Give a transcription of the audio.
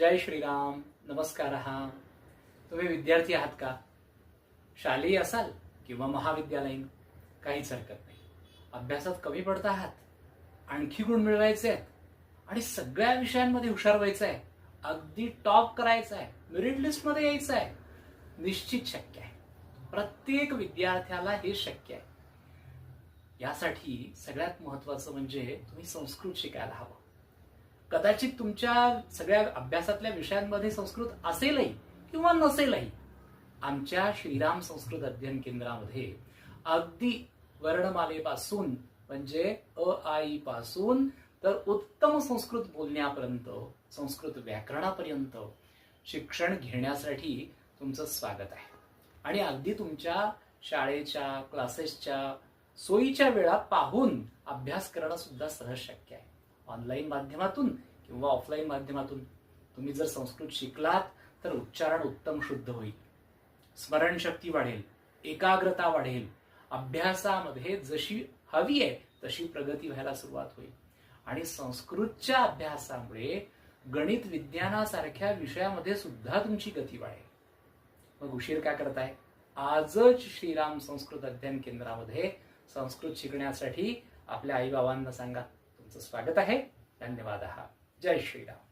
जय श्रीराम नमस्कार. तुम्ही विद्यार्थी आहात का? शालेय असाल किंवा महाविद्यालयीन काहीच हरकत नाही. अभ्यासात कमी पडत आहात आणखी गुण मिळवायचे आहेत आणि सगळ्या विषयांमध्ये हुशार व्हायचं आहे. अगदी टॉप करायचं आहे मेरिट लिस्टमध्ये यायचं आहे. निश्चित शक्य आहे. प्रत्येक विद्यार्थ्याला हे शक्य आहे. यासाठी सगळ्यात महत्वाचं म्हणजे तुम्ही संस्कृत शिकायला हवं. कदाचित तुमच्या सगळ्या अभ्यासातल्या विषयांमध्ये संस्कृत असेलही किंवा नसेलही आमच्या श्रीराम संस्कृत अध्ययन केंद्रामध्ये अगदी वर्णमालेपासून म्हणजे अ आई पासून तर उत्तम संस्कृत बोलण्यापर्यंत संस्कृत व्याकरणापर्यंत शिक्षण घेण्यासाठी तुमचं स्वागत आहे. आणि अगदी तुमच्या शाळेच्या क्लासेसच्या सोयीच्या वेळा पाहून अभ्यास करणं सुद्धा सहज शक्य आहे. ऑनलाईन माध्यमातून किंवा ऑफलाईन माध्यमातून तुम्ही जर संस्कृत शिकलात तर उच्चारण उत्तम शुद्ध होईल. स्मरणशक्ती वाढेल एकाग्रता वाढेल. अभ्यासामध्ये जशी हवी आहे तशी प्रगती व्हायला सुरुवात होईल. आणि संस्कृतच्या अभ्यासामुळे गणित विज्ञानासारख्या विषयामध्ये सुद्धा तुमची गती वाढेल. मग उशीर का करताय आजच श्रीराम संस्कृत अध्ययन केंद्रामध्ये संस्कृत शिकण्यासाठी आपल्या आई बाबांना सांगा. तुमचं स्वागत आहे. धन्यवाद. जय श्रीराम.